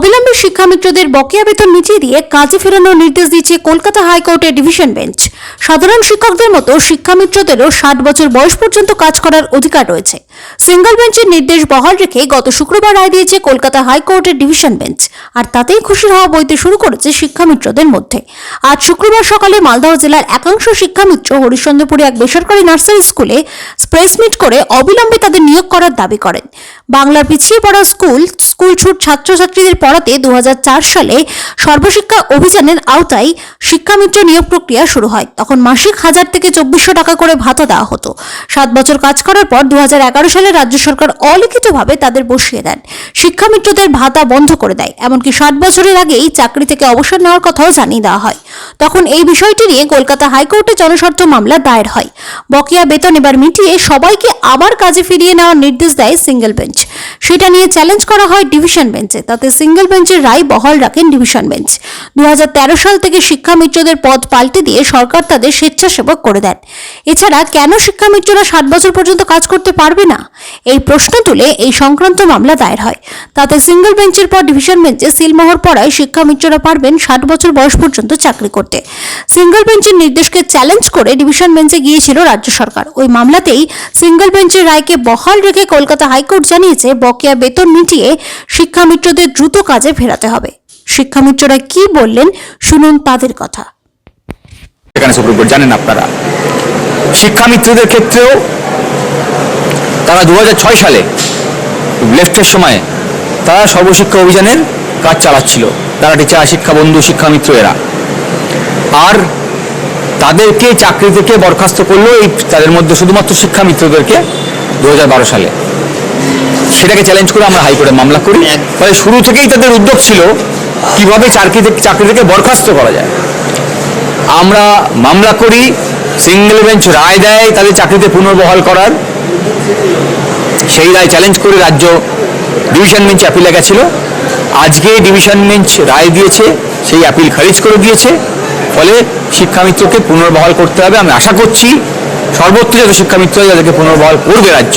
অবিলম্বে শিক্ষামিত্রদের বকেয়া বেতন মিটিয়ে দিয়ে কাজে ফেরানোর নির্দেশ দিয়েছে কলকাতা হাইকোর্টের ডিভিশন বেঞ্চ। সাধারণ শিক্ষকদের মতো শিক্ষামিত্রদেরও ষাট বছর বয়স পর্যন্ত কাজ করার অধিকার রয়েছে। সিঙ্গল বেঞ্চের নির্দেশ বহাল রেখে গত শুক্রবার রায় দিয়েছে কলকাতা হাইকোর্টের ডিভিশন বেঞ্চ। আর তাতেই খুশির হওয়া বইতে শুরু করেছে শিক্ষামিত্রদের মধ্যে। আজ শুক্রবার সকালে মালদহ জেলার একাংশ শিক্ষামিত্র হরিশ্চন্দ্রপুরে এক বেসরকারি নার্সারি স্কুলে প্রেস মিট করে অবিলম্বে তাদের নিয়োগ করার দাবি করেন। বাংলার পিছিয়ে পড়া স্কুল স্কুল ছুট ছাত্রছাত্রীদের পড়াতে দু হাজার চার সালে সর্বশিক্ষা অভিযানের আওতায় শিক্ষামিত্র নিয়োগ প্রক্রিয়া শুরু হয়। তখন মাসিক হাজার থেকে চব্বিশশো টাকা করে ভাতা দেওয়া হতো। সাত বছর কাজ করার পর দু হাজার এগারো সালে রাজ্য সরকার অলিখিতভাবে তাদের বসিয়ে দেন। শিক্ষামিত্রদের ভাতা বন্ধ করে দেয়। এমনকি ষাট বছরের আগেই চাকরি থেকে অবসর নেওয়ার কথাও জানিয়ে দেওয়া হয়। তখন এই বিষয়টি নিয়ে কলকাতা হাইকোর্টে জনস্বার্থ মামলা দায়ের হয়। বকেয়া বেতন এবার মিটিয়ে সবাইকে আবার কাজে ফিরিয়ে নেওয়ার নির্দেশ দেয় সিঙ্গেল বেঞ্চ। সেটা নিয়ে চ্যালেঞ্জ করা হয় ডিভিশন বেঞ্চে। তাতে সিঙ্গেল বেঞ্চের রায় বহাল রাখেন ডিভিশন বেঞ্চ। দু সাল থেকে শিক্ষামিত্রদের পদ পাল্টে দিয়ে সরকার তাদের স্বেচ্ছাসেবক করে দেন। এছাড়া কেন শিক্ষামিত্ররা ষাট বছর পর্যন্ত কাজ করতে পারবে না? এই প্রশ্ন তুলে এই সংক্রান্ত মামলা দায়ের হয়। তাতে সিঙ্গেল বেঞ্চের পর ডিভিশন বেঞ্চে সিলমোহর পড়ায় শিক্ষামিত্ররা পারবেন ষাট বছর বয়স পর্যন্ত চাকরি করতে। সিঙ্গেল বেঞ্চের নির্দেশকে চ্যালেঞ্জ করে ডিভিশন বেঞ্চে গিয়েছিল রাজ্য সরকার। ওই মামলাতেই সিঙ্গেল বেঞ্চের রায়কে বহাল রেখে কলকাতা হাইকোর্ট জানিয়েছে, বকেয়া বেতন মিটিয়ে শিক্ষামিত্রদের দ্রুত কাজে ফেরাতে হবে। শিক্ষামিত্ররা কি বললেন শুনুন তাদের কথা। এখানে সুপ্রিম কোর্ট, জানেন আপনারা, শিক্ষামিত্রদের ক্ষেত্রেও তারা দু সালে লেফটের সময় তারা সর্বশিক্ষা অভিযানের কাজ চালাচ্ছিল। তারা টিচার, শিক্ষাবন্ধু শিক্ষামিত্র এরা আর তাদেরকে চাকরি থেকে বরখাস্ত করল এই তাদের মধ্যে শুধুমাত্র শিক্ষামিত্রদেরকে দু হাজার বারো সালে সেটাকে চ্যালেঞ্জ করে আমরা হাইকোর্টে মামলা করি। ফলে শুরু থেকেই তাদের উদ্যোগ ছিল কীভাবে চাকরি থেকে চাকরি থেকে বরখাস্ত করা যায়। আমরা মামলা করি সিঙ্গেল বেঞ্চ রায় দেয় তাদের চাকরিতে পুনর্বহাল করার। সেই রায় চ্যালেঞ্জ করে রাজ্য ডিভিশন বেঞ্চ অ্যাপিলে গেছিল। আজকে ডিভিশন বেঞ্চ রায় দিয়েছে সেই অ্যাপিল খারিজ করে দিয়েছে। ফলে শিক্ষামিত্রকে পুনর্বহাল করতে হবে। আমি আশা করছি সর্বত্র যত শিক্ষামিত্র যাদেরকে পুনর্বহাল করবে রাজ্য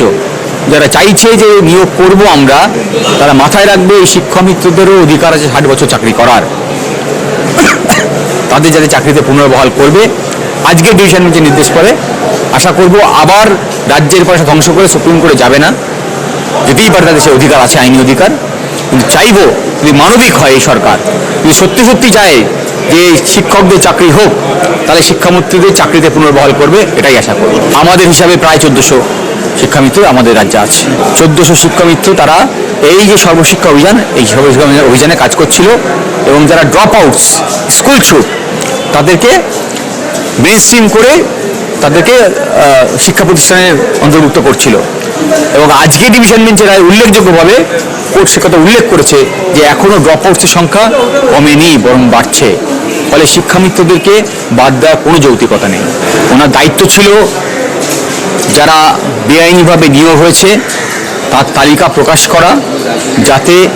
যারা চাইছে যে নিয়োগ করব আমরা, তারা মাথায় রাখবে এই শিক্ষামিত্রদেরও অধিকার আছে ষাট বছর চাকরি করার। তাদের যাতে চাকরিতে পুনর্বহাল করবে। আজকে ডিভিশন বেঞ্চে নির্দেশ করে। আশা করব আবার রাজ্যের পয়সা ধ্বংস করে সুপ্রিম কোর্টে যাবে না। যেতেই পারে তাদের সে অধিকার আছে, আইনি অধিকার। কিন্তু চাইব যদি মানবিক হয় এই সরকার, যদি সত্যি সত্যি চায় যে শিক্ষকদের চাকরি হোক, তাহলে শিক্ষামন্ত্রীদের চাকরিতে পুনর্বহাল করবে, এটাই আশা করব। আমাদের হিসাবে প্রায় চোদ্দশো শিক্ষামিত্র আমাদের রাজ্যে আছে। চোদ্দশো শিক্ষামিত্র তারা এই যে সর্বশিক্ষা অভিযান, এই সর্বশিক্ষা অভিযানে কাজ করছিল এবং যারা ড্রপ আউটস স্কুল ছুট তাদেরকে মেন স্ট্রিম করে তাদেরকে শিক্ষা প্রতিষ্ঠানে অন্তর্ভুক্ত করছিল। এবং আজকে ডিভিশন বেঞ্চের রায় উল্লেখযোগ্যভাবে কোর্ট কথা উল্লেখ করেছে যে এখনও ড্রপ আউটসের সংখ্যা কমেনি, বরং বাড়ছে। ফলে শিক্ষামিত্রদেরকে বাদ দেওয়ার কোনো যৌক্তিকতা নেই। ওনার দায়িত্ব ছিল যারা বেআইনিভাবে নিয়োগ হয়েছে, তার তালিকা প্রকাশ করা যাতে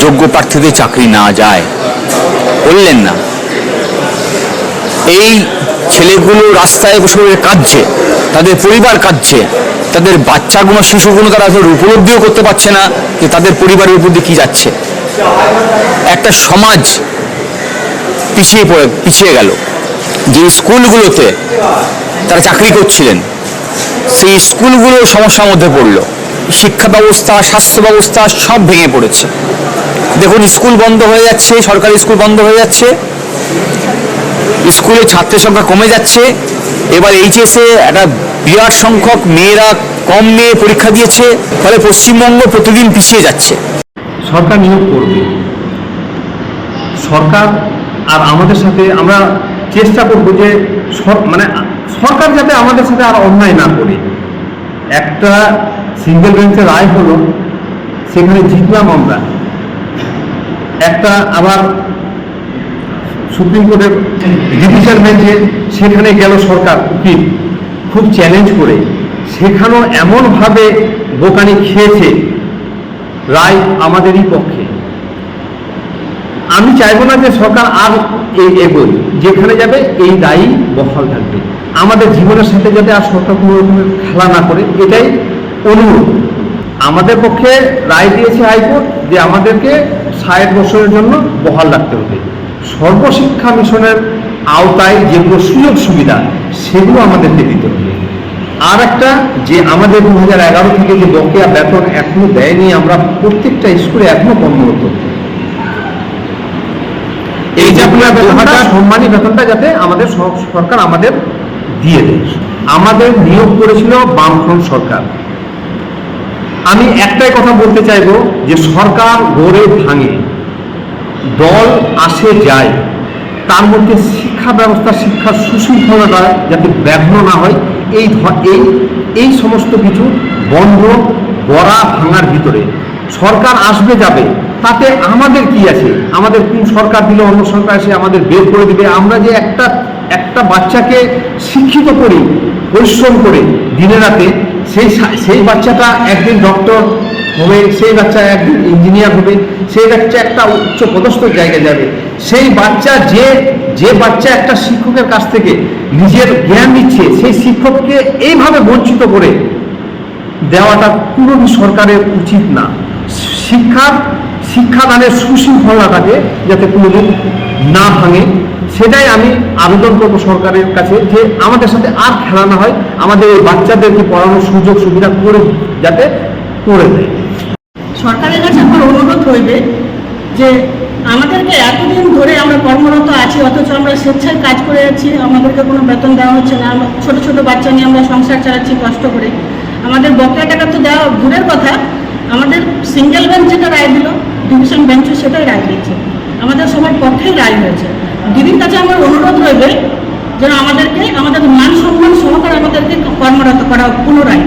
যোগ্য প্রার্থীদের চাকরি না যায়। বললেন না। এই ছেলেগুলো রাস্তায় বসে বসে কাঁদছে, তাদের পরিবার কাঁদছে, তাদের বাচ্চাগুলো, শিশুগুলো তারা আসলে উপলব্ধিও করতে পারছে না যে তাদের পরিবারের উপর দিয়ে কী যাচ্ছে। একটা সমাজ পিছিয়ে পড়ে, পিছিয়ে গেল। যে স্কুলগুলোতে তারা চাকরি করছিলেন সেই স্কুলগুলো সমস্যার মধ্যে পড়ল। শিক্ষা ব্যবস্থা, স্বাস্থ্য ব্যবস্থা সব ভেঙে পড়েছে। দেখুন, স্কুল বন্ধ হয়ে যাচ্ছে, সরকারি স্কুল বন্ধ হয়ে যাচ্ছে। স্কুলে ছাত্রের সংখ্যা কমে যাচ্ছে। এবার এইচএসে একটা বিরাট সংখ্যক মেয়েরা কম মেয়ে পরীক্ষা দিয়েছে, ফলে পশ্চিমবঙ্গ প্রতিদিন পিছিয়ে যাচ্ছে। সরকার নিয়োগ করবে। সরকার আর আমাদের সাথে আমরা চেষ্টা করব যে মানে সরকার যাতে আমাদের সাথে আর অন্যায় না করে। একটা সিঙ্গেল বেঞ্চের রায় হলো, সেখানে জিতলাম আমরা। একটা আবার সুপ্রিম কোর্টের ডিভিশন বেঞ্চে সেখানে গেল সরকার, উকিল, খুব চ্যালেঞ্জ করে। সেখানেও এমনভাবে বোকানি খেয়েছে, রায় আমাদেরই পক্ষে। আমি চাইব না যে সরকার আর এই এগোয় যেখানে যাবে এই দায়ী বহাল থাকবে। আমাদের জীবনের সাথে যাতে আর সরকার কোনো রকমের খেলা না করে, এটাই অনুরোধ। আমাদের পক্ষে রায় দিয়েছে হাইকোর্ট যে আমাদেরকে ষাট বছরের জন্য বহাল রাখতে হবে। সর্বশিক্ষা মিশনের আওতায় যেগুলো সুযোগ সুবিধা, সেগুলো আমাদেরকে দিতে হবে। আর একটা, যে আমাদের দু থেকে যে বকেয়া বেতন এখনও দেয়নি, আমরা প্রত্যেকটা স্কুলে এখনও কর্মরত। বেতনটা সম্মানী বেতনটা যাতে আমাদের সরকার আমাদের দিয়ে দেয়। আমাদের নিয়োগ করেছিল বামফ্রন্ট সরকার। আমি একটাই কথা বলতে চাইব যে সরকার গড়ে ভাঙে দল আসে যায় তার মধ্যে শিক্ষা ব্যবস্থা শিক্ষার সুশৃঙ্খলতা যাতে ব্যাঘ্ন না হয় এই এই এই সমস্ত কিছু বন্ধ গড়া ভাঙার ভিতরে সরকার আসবে যাবে তাতে আমাদের কি আছে? আমাদের কোন সরকার দিলে অন্য সরকার এসে আমাদের বের করে দিবে? আমরা যে একটা একটা বাচ্চাকে শিক্ষিত করি, পরিশ্রম করে দিনে রাতে, সেই সেই বাচ্চাটা একদিন ডক্টর হবে, সেই বাচ্চা একদিন ইঞ্জিনিয়ার হবে, সেই বাচ্চা একটা উচ্চ পদস্থ জায়গায় যাবে। সেই বাচ্চা যে যে বাচ্চা একটা শিক্ষকের কাছ থেকে নিজের জ্ঞান নিচ্ছে, সেই শিক্ষককে এইভাবে বঞ্চিত করে দেওয়াটা পুরোপুরি সরকারের উচিত না। শিক্ষার শিক্ষাদানের সুশৃঙ্খলাটাকে যাতে কোনোদিন না ভাঙে, সেটাই আমি আবেদন করব সরকারের কাছে যে আমাদের সাথে আর খেলা না হয়, আমাদের এই বাচ্চাদেরকে পড়ানোর সুযোগ সুবিধা করে যাতে করে দেয়। সরকারের কাছে আমার অনুরোধ হইবে যে আমাদেরকে এতদিন ধরে আমরা কর্মরত আছি, অথচ আমরা স্বেচ্ছায় কাজ করে যাচ্ছি আমাদেরকে কোনো বেতন দেওয়া হচ্ছে না, আমরা ছোটো ছোটো বাচ্চা নিয়ে আমরা সংসার চালাচ্ছি কষ্ট করে। আমাদের বকেয়া টাকা তো দেওয়া দূরের কথা, আমাদের সিঙ্গেল বেঞ্চ যেটা রায় দিল ডিভিশন বেঞ্চও সেটাই রায় দিয়েছে। আমাদের সবার পক্ষেই রায় হয়েছে। দিদির কাছে আমার অনুরোধ রইবে যেন আমাদেরকে, আমাদের মান সম্মান সহকারে আমাদেরকে কর্মরত করা পুনরায়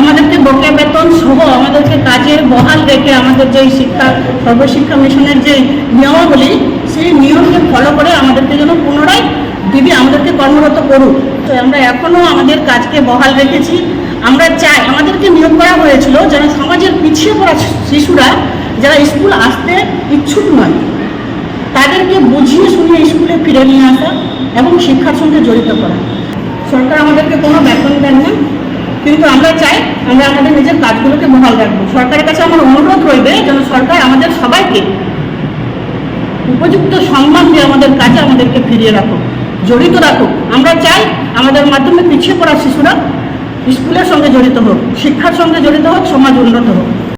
আমাদেরকে বকে বেতন সহ আমাদেরকে কাজের বহাল রেখে আমাদের যে শিক্ষা, সর্বশিক্ষা মিশনের যে নিয়মাবলী, সেই নিয়মকে ফলো করে আমাদেরকে যেন পুনরায় দিদি আমাদেরকে কর্মরত করুক। তো আমরা এখনও আমাদের কাজকে বহাল রেখেছি। আমরা চাই, আমাদেরকে নিয়োগ করা হয়েছিল যেন সমাজের পিছিয়ে পড়া শিশুরা যারা স্কুল আসতে ইচ্ছুক নয়, তাদেরকে বুঝিয়ে শুনিয়ে স্কুলে ফিরে নিয়ে আসা এবং শিক্ষার সঙ্গে জড়িত করা। সরকার আমাদেরকে কোনো বেতন দেন না, কিন্তু আমরা চাই আমরা আমাদের নিজের কাজগুলোকে বহাল রাখব। সরকারের কাছে আমার অনুরোধ রইবে যেন সরকার আমাদের সবাইকে উপযুক্ত সম্মান দিয়ে আমাদের কাজে আমাদেরকে ফিরিয়ে রাখুক, জড়িত রাখুক। আমরা চাই আমাদের মাধ্যমে পিছিয়ে পড়া শিশুরা স্কুলের সঙ্গে জড়িত হোক, শিক্ষার সঙ্গে জড়িত হোক, সমাজ উন্নত হোক।